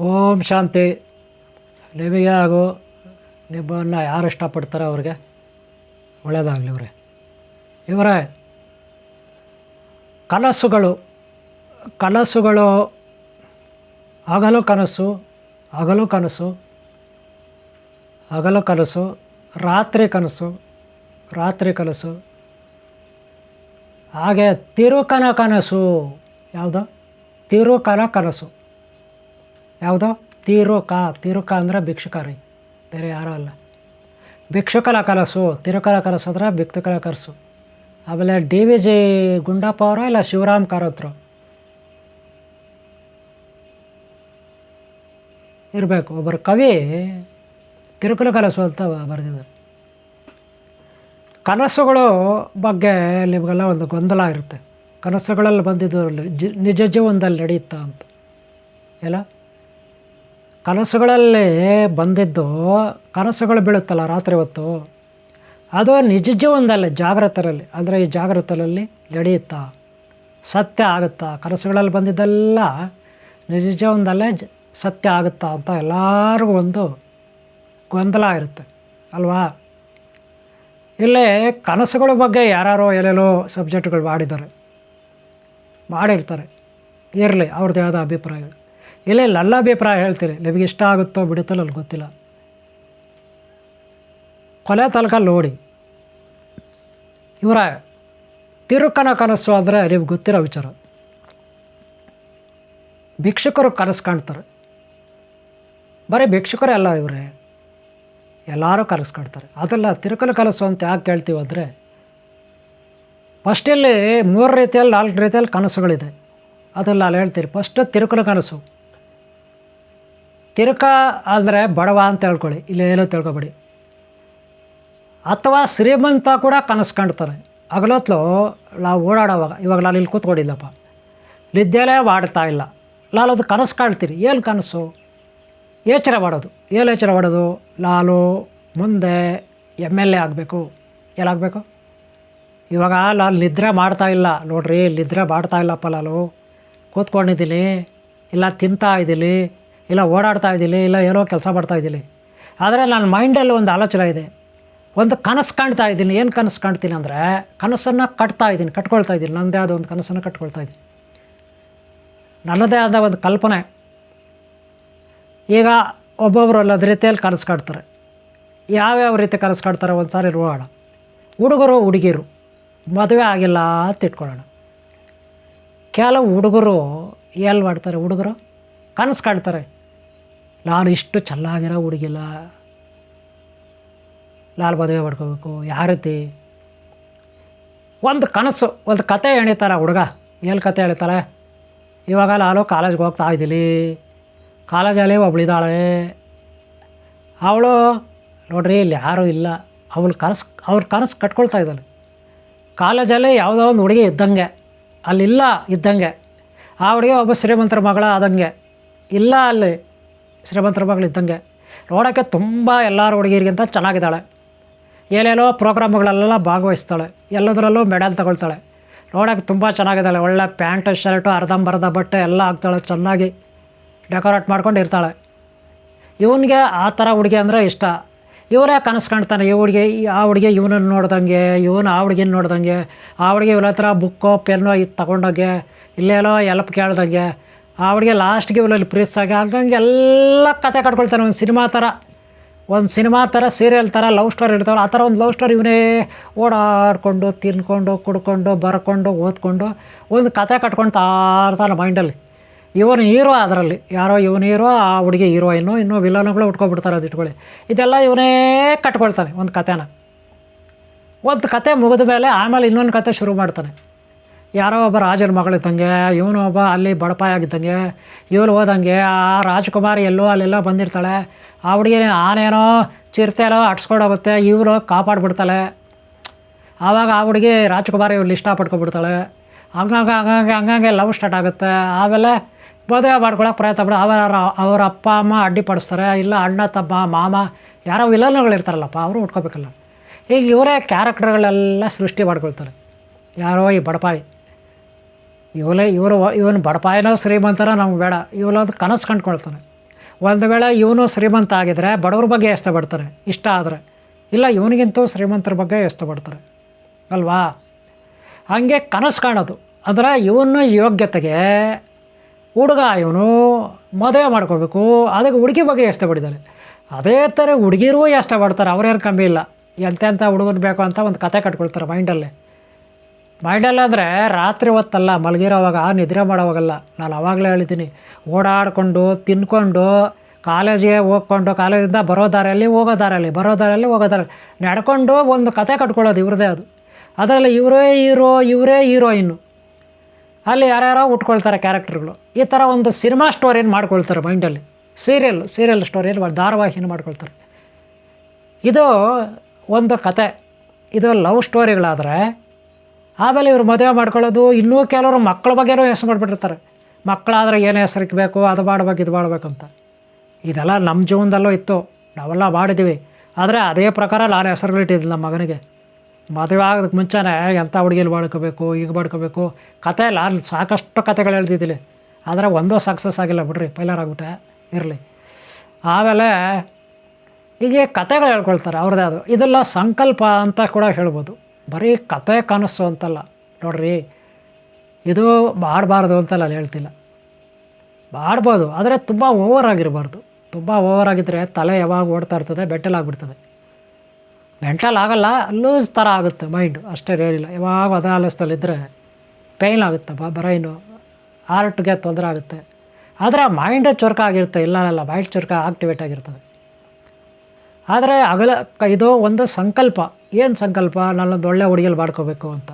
ಓಂ ಶಾಂತಿ. ನಿಮಗೆ ಹಾಗೂ ನಿಮ್ಮನ್ನು ಯಾರು ಇಷ್ಟಪಡ್ತಾರೆ ಅವ್ರಿಗೆ ಒಳ್ಳೆಯದಾಗಲಿ ಇವರೇ ಇವರೇ, ಕನಸುಗಳು ಕನಸುಗಳು, ಹಗಲು ಕನಸು ಹಗಲು ಕನಸು ಹಗಲು ಕನಸು, ರಾತ್ರಿ ಕನಸು ರಾತ್ರಿ ಕನಸು, ಹಾಗೆ ತಿರುಕನ ಕನಸು, ಯಾವುದು? ತಿರುಕನ ಕನಸು. ಯಾವುದು? ತಿರುಕ. ತಿರುಕ ಅಂದರೆ ಭಿಕ್ಷುಕ ರೀ. ಬೇರೆ ಯಾರೂ ಅಲ್ಲ. ಭಿಕ್ಷುಕಲ ಕಲಸು ತಿರುಕಲ ಕಲಸು ಅಂದರೆ ಕಲಸು ಆಮೇಲೆ ಡಿ ವಿ ಜಿ ಗುಂಡಪ್ಪ ಅವರು ಇಲ್ಲ ಶಿವರಾಮ್ ಕಾರತ್ರು? ಇರಬೇಕು. ಒಬ್ಬರು ಕವಿ, ತಿರುಕುಲ ಕಲಸು ಅಂತ ಬರೆದಿದ್ದಾರೆ. ಕನಸುಗಳು ಬಗ್ಗೆ ನಿಮಗೆಲ್ಲ ಒಂದು ಗೊಂದಲ ಇರುತ್ತೆ. ಕನಸುಗಳಲ್ಲಿ ಬಂದಿದ್ದು ನಿಜ ಜೀವನದಲ್ಲಿ ನಡೆಯುತ್ತಾ ಅಂತ ಎಲ್ಲ? ಕನಸುಗಳಲ್ಲಿ ಬಂದಿದ್ದು ಕನಸುಗಳು ಬೀಳುತ್ತಲ್ಲ ರಾತ್ರಿ ಹೊತ್ತು. ಅದು ನಿಜ ಜೀವನದಲ್ಲಿ ಜಾಗ್ರತರಲ್ಲಿ, ಅಂದರೆ ಈ ಜಾಗ್ರತರಲ್ಲಿ ನಡೆಯುತ್ತಾ, ಸತ್ಯ ಆಗುತ್ತಾ, ಕನಸುಗಳಲ್ಲಿ ಬಂದಿದ್ದೆಲ್ಲ ನಿಜ ಜೀವನದಲ್ಲೇ ಸತ್ಯ ಆಗುತ್ತಾ ಅಂತ ಎಲ್ಲರಿಗೂ ಒಂದು ಗೊಂದಲ ಇರುತ್ತೆ, ಅಲ್ವಾ? ಇಲ್ಲೇ ಕನಸುಗಳ ಬಗ್ಗೆ ಯಾರ್ಯಾರೋ ಎಲ್ಲೆಲ್ಲೋ ಸಬ್ಜೆಕ್ಟ್ಗಳು ಮಾಡಿದ್ದಾರೆ, ಮಾಡಿರ್ತಾರೆ. ಇರಲಿ, ಅವ್ರದ್ದು ಯಾವುದೋ ಅಭಿಪ್ರಾಯ ಇಲ್ಲೇ ಅಲ್ಲ ಅಭಿಪ್ರಾಯ ಹೇಳ್ತೀರಿ. ನಿಮಗೆ ಇಷ್ಟ ಆಗುತ್ತೋ ಬಿಡುತ್ತೋ ನನಗೆ ಗೊತ್ತಿಲ್ಲ. ಕೊಲೆ ತನಕ ನೋಡಿ. ಇವರ ತಿರುಕನ ಕನಸು ಅಂದರೆ ನಿಮ್ಗೆ ಗೊತ್ತಿರೋ ವಿಚಾರ. ಭಿಕ್ಷುಕರು ಕನಸು ಕಾಣ್ತಾರೆ. ಬರೀ ಭಿಕ್ಷುಕರೇ ಅಲ್ಲ ಇವರೇ. ಎಲ್ಲರೂ ಕನಸು ಕಾಣ್ತಾರೆ. ಅದೆಲ್ಲ ತಿರುಕನ ಕನಸು ಅಂತ ಯಾಕೆ ಕೇಳ್ತೀವಿ ಅಂದರೆ ಫಸ್ಟಲ್ಲಿ ಮೂರು ರೀತಿಯಲ್ಲಿ, ನಾಲ್ಕು ರೀತಿಯಲ್ಲಿ ಕನಸುಗಳಿದೆ. ಅದೆಲ್ಲ ಅಲ್ಲಿ ಹೇಳ್ತೀರಿ. ಫಸ್ಟ್ ತಿರುಕನ ಕನಸು. ತಿರುಕ ಅಂದರೆ ಬಡವ ಅಂತ ಹೇಳ್ಕೊಳ್ಳಿ, ಇಲ್ಲಿ ಏನೋ ತಿಳ್ಕೊಬೇಡಿ. ಅಥವಾ ಶ್ರೀಮಂತ ಕೂಡ ಕನಸು ಕಾಣ್ತಾನೆ ಹಗಲೊತ್ಲು ನಾವು ಓಡಾಡೋವಾಗ, ಇವಾಗ ನಾನು ಇಲ್ಲಿ ಕೂತ್ಕೊಂಡಿಲ್ಲಪ್ಪ ನಿದ್ದೆಲೇ ಮಾಡ್ತಾ ಇಲ್ಲ. ನಾನು ಅದು ಕನಸು ಕಾಣ್ತೀರಿ ಏನು ಕನಸು? ಯೋಚನೆ ಮಾಡೋದು. ಏನು ಯೋಚನೆ ಮಾಡೋದು? ನಾನು ಮುಂದೆ ಎಂ ಎಲ್ ಎ ಆಗಬೇಕು. ಏನಾಗಬೇಕು ಇವಾಗ ನಾನು ನಿದ್ರೆ ಮಾಡ್ತಾ ಇಲ್ಲ. ನೋಡ್ರಿ, ನಿದ್ರೆ ಮಾಡ್ತಾ ಇಲ್ಲಪ್ಪ ನಾನು. ಕೂತ್ಕೊಂಡಿದ್ದೀನಿ, ಇಲ್ಲ ತಿಂತಾ ಇದ್ದೀನಿ. ಇಲ್ಲ ಓಡಾಡ್ತಾ ಇದ್ದೀನಿ, ಇಲ್ಲ ಏನೋ ಕೆಲಸ ಮಾಡ್ತಾ ಇದ್ದೀನಿ. ಆದರೆ ನನ್ನ ಮೈಂಡಲ್ಲಿ ಒಂದು ಆಲೋಚನೆ ಇದೆ. ಒಂದು ಕನಸು ಕಾಣ್ತಾ ಇದ್ದೀನಿ, ಏನು ಕನಸು ಕಾಣ್ತೀನಿ ಅಂದರೆ ಕನಸನ್ನು ಕಟ್ತಾ ಇದ್ದೀನಿ, ಕಟ್ಕೊಳ್ತಾ ಇದ್ದೀನಿ ನನ್ನದೇ ಆದ ಒಂದು ಕನಸನ್ನು ಕಟ್ಕೊಳ್ತಾ ಇದ್ದೀನಿ. ನನ್ನದೇ ಆದ ಒಂದು ಕಲ್ಪನೆ. ಈಗ ಒಬ್ಬೊಬ್ಬರು ಅಲ್ಲದ ರೀತಿಯಲ್ಲಿ ಕನಸು ಕಾಡ್ತಾರೆ ಯಾವ್ಯಾವ ರೀತಿ ಕನಸು ಕಾಡ್ತಾರೆ ಒಂದು ಸಾರಿ ನೋಡೋಣ. ಹುಡುಗರು ಹುಡುಗಿರು ಮದುವೆ ಆಗಿಲ್ಲ ಅಂತ ಇಟ್ಕೊಳ್ಳೋಣ. ಕೆಲವು ಹುಡುಗರು ಎಲ್ಲಿ ಮಾಡ್ತಾರೆ ಹುಡುಗರು? ಕನಸು ಕಾಡ್ತಾರೆ ನಾನು ಇಷ್ಟು ಚೆನ್ನಾಗಿರೋ ಹುಡುಗಿಲ್ಲ. ನಾನು ಮದುವೆ ಮಾಡ್ಕೋಬೇಕು ಯಾರತಿ ರೀತಿ? ಒಂದು ಕನಸು, ಒಂದು ಕತೆ ಎಣಿತಾರ ಹುಡುಗ. ಎಲ್ಲಿ ಕತೆ ಎಳಿತಾರೆ ಇವಾಗ ನಾನು ಕಾಲೇಜ್ಗೆ ಹೋಗ್ತಾ ಇದ್ದೀನಿ. ಕಾಲೇಜಲ್ಲಿ ಒಬ್ಳಿದ್ದಾಳೆ ಅವಳು ನೋಡ್ರಿ, ಇಲ್ಲಿ ಯಾರೂ ಇಲ್ಲ. ಅವಳು ಕನಸು ಅವ್ರ ಕನಸು ಕಟ್ಕೊಳ್ತಾ ಇದ್ದಾಳೆ ಕಾಲೇಜಲ್ಲಿ ಯಾವುದೋ ಒಂದು ಹುಡುಗಿ ಇದ್ದಂಗೆ. ಅಲ್ಲಿಲ್ಲ ಇದ್ದಂಗೆ. ಆ ಹುಡುಗಿ ಒಬ್ಬ ಶ್ರೀಮಂತರ ಮಗಳ ಆದಂಗೆ. ಇಲ್ಲ ಅಲ್ಲಿ. ಶ್ರೀಮಂತರ ಮಗಳು ಇದ್ದಂಗೆ ನೋಡೋಕ್ಕೆ ತುಂಬ ಎಲ್ಲರ ಹುಡುಗಿರಿಗಿಂತ ಚೆನ್ನಾಗಿದ್ದಾಳೆ. ಏನೇನೋ ಪ್ರೋಗ್ರಾಮ್ಗಳಲ್ಲೆಲ್ಲ ಭಾಗವಹಿಸ್ತಾಳೆ. ಎಲ್ಲದರಲ್ಲೂ ಮೆಡಲ್ ತಗೊಳ್ತಾಳೆ. ನೋಡೋಕ್ಕೆ ತುಂಬ ಚೆನ್ನಾಗಿದ್ದಾಳೆ. ಒಳ್ಳೆ ಪ್ಯಾಂಟು, ಶರ್ಟು, ಅರ್ಧಂಬರ್ಧ ಬಟ್ಟೆ ಎಲ್ಲ ಹಾಕ್ತಾಳೆ. ಚೆನ್ನಾಗಿ ಡೆಕೋರೇಟ್ ಮಾಡ್ಕೊಂಡು ಇರ್ತಾಳೆ. ಇವನಿಗೆ ಆ ಥರ ಹುಡುಗಿ ಅಂದರೆ ಇಷ್ಟ. ಇವರೇ ಕನಸು ಕಾಣ್ತಾನೆ. ಈ ಹುಡುಗಿ ಆ ಹುಡುಗಿ ಇವನನ್ನು ನೋಡ್ದಂಗೆ, ಇವನು ಆ ಹುಡುಗಿನ ನೋಡ್ದಂಗೆ, ಆ ಹುಡುಗಿ ಇವನ ಹತ್ರ ಬುಕ್ಕೋ ಪೆನ್ನೋ ಇದು ತೊಗೊಂಡಂಗೆ, ಇಲ್ಲೇನೋ ಎಲ್ಪ್ ಕೇಳ್ದಂಗೆ. ಆ ಲಾಸ್ಟ್ಗೆ ಲಾಸ್ಟ್ಗೆ ಪ್ರೀತ್ ಸಾಗ ಅಂದಂಗೆ ಎಲ್ಲ ಕತೆ ಕಟ್ಕೊಳ್ತಾನೆ ಒಂದು ಸಿನಿಮಾ ಥರ ಒಂದು ಸಿನಿಮಾ ಥರ ಸೀರಿಯಲ್ ಥರ ಲವ್ ಸ್ಟೋರಿ ಇರ್ತಾವಲ್ಲ, ಆ ಥರ ಒಂದು ಲವ್ ಸ್ಟೋರಿ ಇವನೇ ಓಡಾಡಿಕೊಂಡು, ತಿನ್ಕೊಂಡು, ಕುಡ್ಕೊಂಡು, ಬರ್ಕೊಂಡು, ಓದ್ಕೊಂಡು ಒಂದು ಕತೆ ಕಟ್ಕೊಂಡು ತಾರ್ತಾನೆ ಮೈಂಡಲ್ಲಿ ಇವನು ಹೀರೋ ಅದರಲ್ಲಿ. ಯಾರೋ ಇವನು ಹೀರೋ ಆ ಹುಡುಗಿ ಹೀರೋಯಿನ್ನು ಇನ್ನೂ ವಿಲನ್ಗಳು ಉಟ್ಕೊಬಿಡ್ತಾರೆ ಅದು ಇಟ್ಕೊಳ್ಳಿ. ಇದೆಲ್ಲ ಇವನೇ ಕಟ್ಕೊಳ್ತಾನೆ ಒಂದು ಕತೆನ. ಒಂದು ಕತೆ ಮುಗಿದ ಮೇಲೆ ಆಮೇಲೆ ಇನ್ನೊಂದು ಕತೆ ಶುರು ಮಾಡ್ತಾನೆ. ಯಾರೋ ಒಬ್ಬ ರಾಜನ ಮಗಳಿದ್ದಂಗೆ ಇವನು ಒಬ್ಬ ಅಲ್ಲಿ ಬಡಪಾಯ ಆಗಿದ್ದಂಗೆ ಇವಳು ಹೋದಂಗೆ, ಆ ರಾಜಕುಮಾರಿ ಎಲ್ಲೋ ಅಲ್ಲೆಲ್ಲೋ ಬಂದಿರ್ತಾಳೆ. ಆ ಹುಡುಗಿ ಆನೇನೋ ಚಿರತೆನೋ ಅಟ್ಸ್ಕೊಂಡೋಗುತ್ತೆ ಇವಳು ಕಾಪಾಡ್ಬಿಡ್ತಾಳೆ. ಆವಾಗ ಆ ಹುಡುಗಿ ರಾಜಕುಮಾರಿ ಇಷ್ಟ ಪಡ್ಕೊಬಿಡ್ತಾಳೆ ಹಂಗಂಗೆ ಹಂಗಂಗೆ ಹಂಗಂಗೆ ಲವ್ ಸ್ಟಾರ್ಟ್ ಆಗುತ್ತೆ. ಆಮೇಲೆ ಮದುವೆ ಮಾಡ್ಕೊಳಕ್ಕೆ ಪ್ರಯತ್ನ ಬಿಡ ಅವರ, ಅವ್ರ ಅಪ್ಪ, ಅಮ್ಮ ಅಡ್ಡಿಪಡಿಸ್ತಾರೆ. ಇಲ್ಲ ಅಣ್ಣ, ತಮ್ಮ, ಮಾಮ, ಯಾರೋ ವಿಲನ್ಗಳು ಇರ್ತಾರಲ್ಲಪ್ಪ, ಅವರು ಉಟ್ಕೋಬೇಕಲ್ಲ. ಈಗ ಇವರೇ ಕ್ಯಾರೆಕ್ಟರ್ಗಳೆಲ್ಲ ಸೃಷ್ಟಿ ಮಾಡ್ಕೊಳ್ತಾರೆ. ಯಾರೋ ಈ ಬಡಪಾಯಿ. ಇವಲೇ ಇವರು ಇವನು ಬಡಪಾಯನೋ ಶ್ರೀಮಂತನೋ ನಮ್ಗೆ ಬೇಡ. ಇವಳೊಂದು ಕನಸು ಕಂಡ್ಕೊಳ್ತಾನೆ. ಒಂದು ವೇಳೆ ಇವನು ಶ್ರೀಮಂತ ಆಗಿದ್ರೆ ಬಡವ್ರ ಬಗ್ಗೆ ಎಷ್ಟು ಪಡ್ತಾರೆ ಇಷ್ಟ ಆದರೆ. ಇಲ್ಲ, ಇವನಿಗಿಂತೂ ಶ್ರೀಮಂತರ ಬಗ್ಗೆ ಎಷ್ಟು ಪಡ್ತಾರೆ ಅಲ್ವಾ? ಹಾಗೆ ಕನಸು ಕಾಣೋದು. ಅಂದರೆ ಇವನ ಯೋಗ್ಯತೆಗೆ ಹುಡುಗ ಇವನು ಮದುವೆ ಮಾಡ್ಕೋಬೇಕು. ಅದಕ್ಕೆ ಹುಡುಗಿ ಬಗ್ಗೆ ಎಷ್ಟು ಪಡಿದ್ದಾರೆ ಅದೇ ಥರ ಹುಡುಗಿರೂ ಎಷ್ಟು ಪಡ್ತಾರೆ ಅವ್ರೇನು ಕಮ್ಮಿ ಇಲ್ಲ. ಎಂತೆಂಥ ಹುಡುಗನ ಬೇಕು ಅಂತ ಒಂದು ಕತೆ ಕಟ್ಕೊಳ್ತಾರೆ ಮೈಂಡಲ್ಲೇ. ಮೈಂಡಲ್ಲಿ ಅಂದರೆ ರಾತ್ರಿ ಹೊತ್ತಲ್ಲ, ಮಲಗಿರೋವಾಗ, ನಿದ್ರೆ ಮಾಡೋವಾಗಲ್ಲ. ನಾನು ಅವಾಗಲೇ ಹೇಳಿದ್ದೀನಿ, ಓಡಾಡಿಕೊಂಡು, ತಿನ್ಕೊಂಡು, ಕಾಲೇಜಿಗೆ ಹೋಗ್ಕೊಂಡು, ಕಾಲೇಜಿಂದ ಬರೋ ದಾರಿಯಲ್ಲಿ ಹೋಗೋ ದಾರಿಯಲ್ಲಿ, ಬರೋ ದಾರಿಯಲ್ಲಿ ಹೋಗೋ ದಾರಿಯಲ್ಲಿ, ನಡ್ಕೊಂಡು ಒಂದು ಕತೆ ಕಟ್ಕೊಳ್ಳೋದು ಇವ್ರದೇ ಅದು. ಅದರಲ್ಲಿ ಇವರೇ ಹೀರೋ, ಇವರೇ ಹೀರೋಯಿನ್ನು ಅಲ್ಲಿ ಯಾರ್ಯಾರೋ ಉಟ್ಕೊಳ್ತಾರೆ ಕ್ಯಾರೆಕ್ಟರ್ಗಳು. ಈ ಥರ ಒಂದು ಸಿನಿಮಾ ಸ್ಟೋರಿನ ಮಾಡ್ಕೊಳ್ತಾರೆ ಮೈಂಡಲ್ಲಿ? ಸೀರಿಯಲ್ ಸೀರಿಯಲ್ ಸ್ಟೋರಿಯಲ್ಲಿ ಧಾರಾವಾಹಿನ ಮಾಡ್ಕೊಳ್ತಾರೆ. ಇದು ಒಂದು ಕತೆ. ಇದು ಲವ್ ಸ್ಟೋರಿಗಳಾದರೆ ಆಮೇಲೆ ಇವರು ಮದುವೆ ಮಾಡ್ಕೊಳ್ಳೋದು ಇನ್ನೂ ಕೆಲವರು ಮಕ್ಕಳ ಬಗ್ಗೆನೂ ಹೆಸರು ಮಾಡಿಬಿಟ್ಟಿರ್ತಾರೆ. ಮಕ್ಕಳಾದ್ರೆ ಏನು ಹೆಸರಿಕ್ಬೇಕು ಅದು ಮಾಡ್ಬೇಕು, ಇದು ಮಾಡ್ಬೇಕಂತ. ಇದೆಲ್ಲ ನಮ್ಮ ಜೀವನದಲ್ಲೂ ಇತ್ತು. ನಾವೆಲ್ಲ ಮಾಡಿದ್ದೀವಿ ಆದರೆ ಅದೇ ಪ್ರಕಾರ ನಾನು ಹೆಸರುಗಳಿಟ್ಟಿದ್ದಿಲ್ಲ ನಮ್ಮ ಮಗನಿಗೆ. ಮದುವೆ ಆಗೋದಕ್ಕೆ ಮುಂಚೆನೇ ಎಂಥ ಹುಡುಗಿಯಲ್ಲಿ ಮಾಡ್ಕೋಬೇಕು ಈಗ ಮಾಡ್ಕೋಬೇಕು. ಕತೆ ನಾನು ಸಾಕಷ್ಟು ಕತೆಗಳು ಹೇಳ್ತಿದ್ದಿಲ್ಲ. ಆದರೆ ಒಂದೂ ಸಕ್ಸಸ್ ಆಗಿಲ್ಲ ಬಿಡ್ರಿ ಪೈಲರ್ ಆಗ್ಬಿಟ್ಟೆ, ಇರಲಿ. ಆಮೇಲೆ ಹೀಗೆ ಕತೆಗಳು ಹೇಳ್ಕೊಳ್ತಾರೆ ಅವ್ರದ್ದೇ ಅದು. ಇದೆಲ್ಲ ಸಂಕಲ್ಪ ಅಂತ ಕೂಡ ಹೇಳ್ಬೋದು. ಬರೀ ಕತೆ ಕನಸು ಅಂತಲ್ಲ. ನೋಡ್ರಿ, ಇದು ಮಾಡಬಾರ್ದು ಅಂತಲ್ಲ ಅಲ್ಲಿ ಹೇಳ್ತಿಲ್ಲ. ಮಾಡ್ಬೋದು, ಆದರೆ ತುಂಬ ಓವರ್ ಆಗಿರಬಾರ್ದು. ತುಂಬ ಓವರ್ ಆಗಿದ್ದರೆ ತಲೆ ಯಾವಾಗ ಓಡ್ತಾ ಇರ್ತದೆ ಬೆಟ್ಟಲ್ ಆಗಿಬಿಡ್ತದೆ. ಮೆಂಟಲ್ ಆಗಲ್ಲ, ಲೂಸ್ ಥರ ಆಗುತ್ತೆ ಮೈಂಡು. ಅಷ್ಟೇ ಏನಿಲ್ಲ ಯಾವಾಗ ಅದೇ ಆಲಸ್ತಲ್ಲಿದ್ದರೆ ಪೇಯ್ನ್ ಆಗುತ್ತೆ, ಬ ಬ್ರೈನು ಹಾರ್ಟ್ಗೆ ತೊಂದರೆ ಆಗುತ್ತೆ. ಆದರೆ ಮೈಂಡ್ ಚುರುಕ ಆಗಿರುತ್ತೆ ಇಲ್ಲ ಅಲ್ಲ ಮೈಂಡ್ ಚುರುಕ ಆಕ್ಟಿವೇಟ್ ಆಗಿರ್ತದೆ. ಆದರೆ ಅಗಲ ಇದು ಒಂದು ಸಂಕಲ್ಪ. ಏನು ಸಂಕಲ್ಪ? ನಾನೊಂದು ಒಳ್ಳೆ ಹುಡುಗಿಯಲ್ಲಿ ಮಾಡ್ಕೋಬೇಕು ಅಂತ.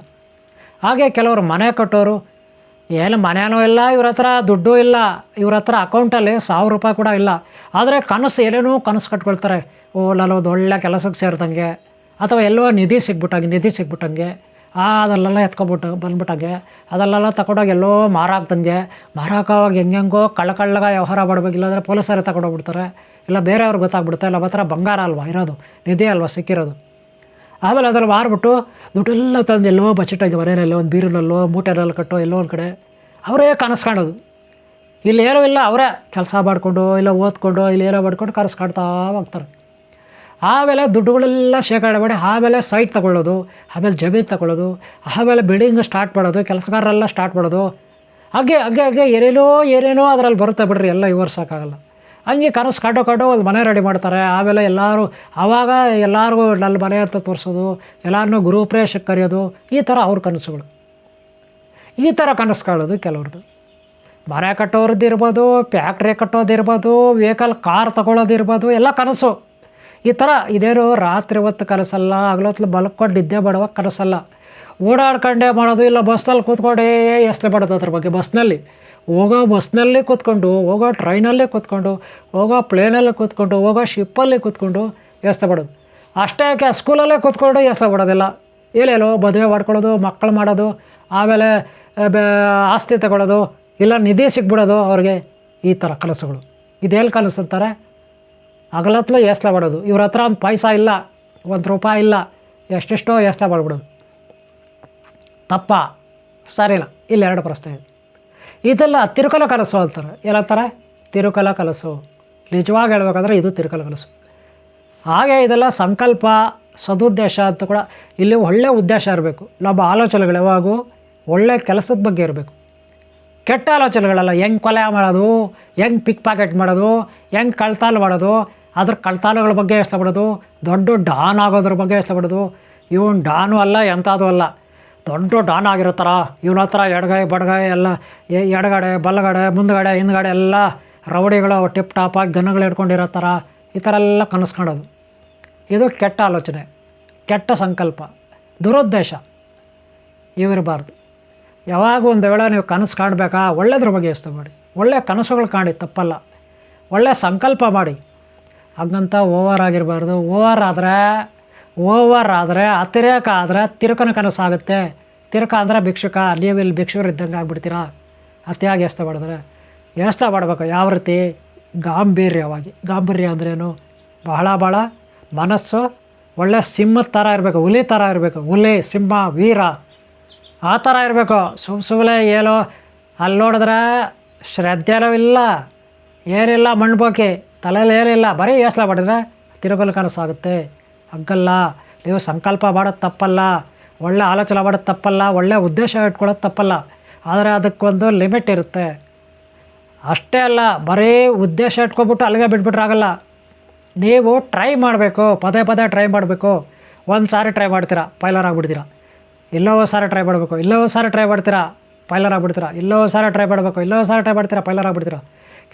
ಹಾಗೆ ಕೆಲವರು ಮನೆ ಕಟ್ಟೋರು, ಏನು ಮನೆಯೂ ಇಲ್ಲ, ಇವ್ರ ಹತ್ರ ದುಡ್ಡು ಇಲ್ಲ, ಇವ್ರ ಹತ್ರ ಅಕೌಂಟಲ್ಲಿ ಸಾವಿರ ರೂಪಾಯಿ ಕೂಡ ಇಲ್ಲ. ಆದರೆ ಕನಸು ಏನೇನೋ ಕನಸು ಕಟ್ಕೊಳ್ತಾರೆ. ಓ ನಾನೊಂದು ಒಳ್ಳೆ ಕೆಲಸಕ್ಕೆ ಸೇರಿದಂಗೆ, ಅಥವಾ ಎಲ್ಲೋ ನಿಧಿ ಸಿಗ್ಬಿಟ್ಟಂಗೆ ನಿಧಿ ಸಿಗ್ಬಿಟ್ಟಂಗೆ. ಅದಲ್ಲೆಲ್ಲ ಎತ್ಕೊಬಿಟ್ಟು ಬಂದ್ಬಿಟ್ಟಂಗೆ. ಅದಲ್ಲೆಲ್ಲ ತಗೊಂಡೋಗಿ ಎಲ್ಲೋ ಮಾರಾಕ್ದಂಗೆ ಮಾರಾಕೋವಾಗ ಹೆಂಗೆಂಗೋ ಕಳ್ಳ ಕಳ್ಳಗ ವ್ಯವಹಾರ ಮಾಡಬೇಕು, ಇಲ್ಲಾಂದರೆ ಪೊಲೀಸರೇ ತಗೊಂಡೋಗ್ಬಿಡ್ತಾರೆ. ಇಲ್ಲ ಬೇರೆಯವ್ರಿಗೆ ಗೊತ್ತಾಗ್ಬಿಡುತ್ತೆ, ಇಲ್ಲ ಮಾತ್ರ ಬಂಗಾರ ಅಲ್ವಾ ಇರೋದು, ನಿಧಿ ಅಲ್ವಾ ಸಿಕ್ಕಿರೋದು. ಆಮೇಲೆ ಅದ್ರಲ್ಲಿ ಮಾರ್ಬಿಟ್ಟು ದುಡ್ಡೆಲ್ಲ ತಂದು ಎಲ್ಲೋ ಬಚ್ಚಿಟ್ಟಾಗಿ ಮನೆಯಲ್ಲೋ ಒಂದು ಬೀರಿನಲ್ಲೋ ಮೂಟೆನಲ್ಲಿ ಕಟ್ಟೋ ಎಲ್ಲೋ ಒಂದು ಕಡೆ, ಅವರೇ ಇಲ್ಲಿ ಏನೂ ಇಲ್ಲ, ಅವರೇ ಕೆಲಸ ಮಾಡಿಕೊಂಡು, ಇಲ್ಲ ಓದ್ಕೊಂಡು, ಇಲ್ಲಿ ಏನೋ ಮಾಡ್ಕೊಂಡು ಕನಸು ಕಾಣ್ತಾ ಹೋಗ್ತಾರೆ. ಆಮೇಲೆ ದುಡ್ಡುಗಳೆಲ್ಲ ಶೇಖರಣೆ ಮಾಡಿ ಆಮೇಲೆ ಸೈಟ್ ತಗೊಳ್ಳೋದು, ಆಮೇಲೆ ಜಮೀನು ತಗೊಳ್ಳೋದು, ಆಮೇಲೆ ಬಿಲ್ಡಿಂಗ್ ಸ್ಟಾರ್ಟ್ ಮಾಡೋದು, ಕೆಲಸಗಾರರೆಲ್ಲ ಸ್ಟಾರ್ಟ್ ಮಾಡೋದು. ಹಾಗೆ ಹಾಗೆ ಹಾಗೆ ಏನೇನೋ ಏನೇನೋ ಅದರಲ್ಲಿ ಬರುತ್ತೆ ಬಿಡ್ರಿ, ಎಲ್ಲ ವಿವರ್ಸೋಕ್ಕಾಗಲ್ಲ. ಹಂಗೆ ಕನಸು ಕಾಟೋ ಕಾಟೋ ಒಂದು ಮನೆ ರೆಡಿ ಮಾಡ್ತಾರೆ. ಆಮೇಲೆ ಎಲ್ಲರೂ, ಆವಾಗ ಎಲ್ಲರಿಗೂ ನನ್ನ ಮನೆ ಅಂತ ತೋರಿಸೋದು, ಎಲ್ಲರನ್ನೂ ಗೃಹಪ್ರವೇಶಕ್ಕೆ ಕರೆಯೋದು, ಈ ಥರ ಅವ್ರ ಕನಸುಗಳು. ಈ ಥರ ಕನಸು ಕಾಣೋದು ಕೆಲವ್ರದ್ದು. ಮನೆ ಕಟ್ಟೋರದ್ದು ಇರ್ಬೋದು ಫ್ಯಾಕ್ಟ್ರಿ ಕಟ್ಟೋದಿರ್ಬೋದು ವೆಹಿಕಲ್ ಕಾರ್ ತಗೊಳ್ಳೋದಿರ್ಬೋದು, ಎಲ್ಲ ಕನಸು. ಈ ಥರ ಇದೇನು ರಾತ್ರಿ ಹೊತ್ತು ಕನಸಲ್ಲ ಹಗಲೊತ್ತಲು ಬಲ್ಕೊಂಡು ನಿದ್ದೆ ಮಾಡುವ ಕನಸಲ್ಲ ಓಡಾಡ್ಕೊಂಡೆ ಮಾಡೋದು ಇಲ್ಲ, ಬಸ್ನಲ್ಲಿ ಕೂತ್ಕೊಂಡೇ ಯೋಚನೆ ಮಾಡೋದು ಅದ್ರ ಬಗ್ಗೆ ಬಸ್ನಲ್ಲಿ. ಹೋಗೋ ಬಸ್ನಲ್ಲಿ ಕೂತ್ಕೊಂಡು, ಹೋಗೋ ಟ್ರೈನಲ್ಲೇ ಕೂತ್ಕೊಂಡು, ಹೋಗೋ ಪ್ಲೇನಲ್ಲೇ ಕೂತ್ಕೊಂಡು, ಹೋಗೋ ಶಿಪ್ಪಲ್ಲಿ ಕೂತ್ಕೊಂಡು ಯೋಚನೆ ಮಾಡೋದು. ಅಷ್ಟೇ ಯಾಕೆ, ಸ್ಕೂಲಲ್ಲೇ ಕೂತ್ಕೊಂಡು ಯೋಚನೆ ಮಾಡೋದಿಲ್ಲ. ಎಲ್ಲೆಲ್ಲೋ ಮದುವೆ ಮಾಡ್ಕೊಳ್ಳೋದು, ಮಕ್ಕಳು ಮಾಡೋದು, ಆಮೇಲೆ ಆಸ್ತಿ ತಗೊಳ್ಳೋದು, ಇಲ್ಲ ನಿಧಿ ಸಿಗ್ಬಿಡೋದು ಅವ್ರಿಗೆ ಈ ಥರ ಕನಸುಗಳು. ಇದೆಲ್ಲಿ ಕನಸು ಅಂತಾರೆ? ಹಗಲತ್ಲು ಏಸ್ಲ ಮಾಡೋದು ಇವ್ರ ಹತ್ರ ಒಂದು ಪೈಸ ಇಲ್ಲ, ಒಂದು ರೂಪಾಯಿ ಇಲ್ಲ, ಎಷ್ಟೆಷ್ಟೋ ಏಸ್ಲ ಮಾಡ್ಬಿಡೋದು ತಪ್ಪ. ಸರಿನಾ? ಇಲ್ಲಿ ಎರಡು ಪ್ರಶ್ನೆ ಇದೆ. ಇದೆಲ್ಲ ತಿರುಕಲ ಕಲಸು ಅಂತಾರೆ. ಏನಂತಾರೆ ತಿರುಕಲ ಕಲಸು. ನಿಜವಾಗಿ ಹೇಳ್ಬೇಕಂದ್ರೆ ಇದು ತಿರುಕಲ ಕಲಸು. ಹಾಗೆ ಇದೆಲ್ಲ ಸಂಕಲ್ಪ, ಸದುದ್ದೇಶ ಅಂತ ಕೂಡ ಇಲ್ಲಿ ಒಳ್ಳೆಯ ಉದ್ದೇಶ ಇರಬೇಕು. ನಮ್ಮ ಆಲೋಚನೆಗಳು ಯಾವಾಗೂ ಒಳ್ಳೆಯ ಕೆಲಸದ ಬಗ್ಗೆ ಇರಬೇಕು. ಕೆಟ್ಟ ಆಲೋಚನೆಗಳಲ್ಲ, ಹೆಂಗೆ ಕೊಲೆ ಮಾಡೋದು, ಹೆಂಗೆ ಪಿಕ್ ಪಾಕೆಟ್ ಮಾಡೋದು, ಹೆಂಗೆ ಕಳ್ತಾಲ್ ಮಾಡೋದು ಅದ್ರ ಕಳ್ತಾಲಗಳ ಬಗ್ಗೆ ಇಷ್ಟಪಡೋದು, ದೊಡ್ಡ ಡಾನ್ ಆಗೋದ್ರ ಬಗ್ಗೆ ಇಷ್ಟಪಡೋದು. ಇವನು ಡಾನು ಅಲ್ಲ ಎಂಥದ್ದು ಅಲ್ಲ. ದೊಡ್ಡ ಡಾನ್ ಆಗಿರೋ ಥರ ಇವನ ಹತ್ರ ಎಡಗಾಯಿ ಬಡಗಾಯಿ ಎಲ್ಲ ಎಡಗಡೆ, ಬಲಗಡೆ, ಮುಂದಗಡೆ, ಹಿಂದ್ಗಡೆ ಎಲ್ಲ ರೌಡಿಗಳು ಟಿಪ್ ಟಾಪಾಗಿ ಗನ್ನುಗಳು ಹಿಡ್ಕೊಂಡಿರೋ ಥರ ಈ ಥರ ಎಲ್ಲ ಕನಸ್ಕೊಳ್ಳೋದು ಇದು ಕೆಟ್ಟ ಆಲೋಚನೆ, ಕೆಟ್ಟ ಸಂಕಲ್ಪ, ದುರುದ್ದೇಶ ಇವಿರಬಾರ್ದು. ಯಾವಾಗ ಒಂದು ವೇಳೆ ನೀವು ಕನಸು ಕಾಣಬೇಕಾ ಒಳ್ಳೆಯದ್ರ ಬಗ್ಗೆ ಯೋಚನೆ ಮಾಡಿ. ಒಳ್ಳೆಯ ಕನಸುಗಳು ಕಾಣಿ, ತಪ್ಪಲ್ಲ. ಒಳ್ಳೆಯ ಸಂಕಲ್ಪ ಮಾಡಿ. ಹಾಗಂತ ಓವರ್ ಆಗಿರಬಾರ್ದು. ಓವರ್ ಆದರೆ ಓವರ್ ಆದರೆ, ಅತಿರೇಕ ಆದರೆ ತಿರುಕನ ಕನಸಾಗುತ್ತೆ ತಿರುಕ ಅಂದರೆ ಭಿಕ್ಷುಕ ನೀವು ಇಲ್ಲಿ ಭಿಕ್ಷುಕರು ಇದ್ದಂಗೆ ಆಗಿಬಿಡ್ತೀರಾ? ಅತಿಯಾಗಿ ಎಸ್ತ ಮಾಡಿದ್ರೆ ಎಸ್ತ ಮಾಡಬೇಕು ಯಾವ ರೀತಿ? ಗಾಂಭೀರ್ಯವಾಗಿ. ಗಾಂಭೀರ್ಯ ಅಂದ್ರೇನು? ಬಹಳ ಭಾಳ ಮನಸ್ಸು, ಒಳ್ಳೆ ಸಿಂಹದ ಥರ ಇರಬೇಕು. ಹುಲಿ ಥರ ಇರಬೇಕು. ಹುಲಿ, ಸಿಂಹ, ವೀರ, ಆ ಥರ ಇರಬೇಕು. ಸುಮ್ ಸುಮ್ಮನೆ ಏನೋ, ಅಲ್ಲಿ ನೋಡಿದ್ರೆ ಶ್ರದ್ಧೆನೂ ಇಲ್ಲ, ಏನಿಲ್ಲ ಮಣ್ಬೋಕೆ ತಲೆಯಲ್ಲಿ ಏನಿಲ್ಲ, ಬರೀ ಯೋಚನೆ ಮಾಡಿದ್ರೆ ತಿರುಗಲು ಕನಸಾಗುತ್ತೆ ಹಂಗಲ್ಲ ನೀವು ಸಂಕಲ್ಪ ಮಾಡೋದು ತಪ್ಪಲ್ಲ, ಒಳ್ಳೆ ಆಲೋಚನೆ ಮಾಡೋದು ತಪ್ಪಲ್ಲ, ಒಳ್ಳೆ ಉದ್ದೇಶ ಇಟ್ಕೊಳ್ಳೋದು ತಪ್ಪಲ್ಲ, ಆದರೆ ಅದಕ್ಕೊಂದು ಲಿಮಿಟ್ ಇರುತ್ತೆ. ಅಷ್ಟೇ ಅಲ್ಲ, ಬರೀ ಉದ್ದೇಶ ಇಟ್ಕೊಬಿಟ್ಟು ಅಲ್ಲಿಗೆ ಬಿಟ್ಬಿಟ್ರೆ ಆಗಲ್ಲ. ನೀವು ಟ್ರೈ ಮಾಡಬೇಕು, ಪದೇ ಪದೇ ಟ್ರೈ ಮಾಡಬೇಕು. ಒಂದು ಸಾರಿ ಟ್ರೈ ಮಾಡ್ತೀರಾ ಪೈಲರ್ ಆಗಿಬಿಡ್ತೀರಾ. ಇಲ್ಲೋ ಒಂದು ಸಾರಿ ಟ್ರೈ ಮಾಡಬೇಕು, ಇಲ್ಲೋ ಸಾರಿ ಟ್ರೈ ಮಾಡ್ತೀರಾ ಪೈಲರ್ ಆಗಿಬಿಡ್ತೀರಾ. ಇಲ್ಲೋ ಒಂದು ಸಾರಿ ಟ್ರೈ ಮಾಡಬೇಕು, ಇಲ್ಲೋ ಒಂದು ಸಾರಿ ಟ್ರೈ ಮಾಡ್ತೀರಾ ಪೈಲರ್ ಆಗಿಬಿಡ್ತೀರಾ.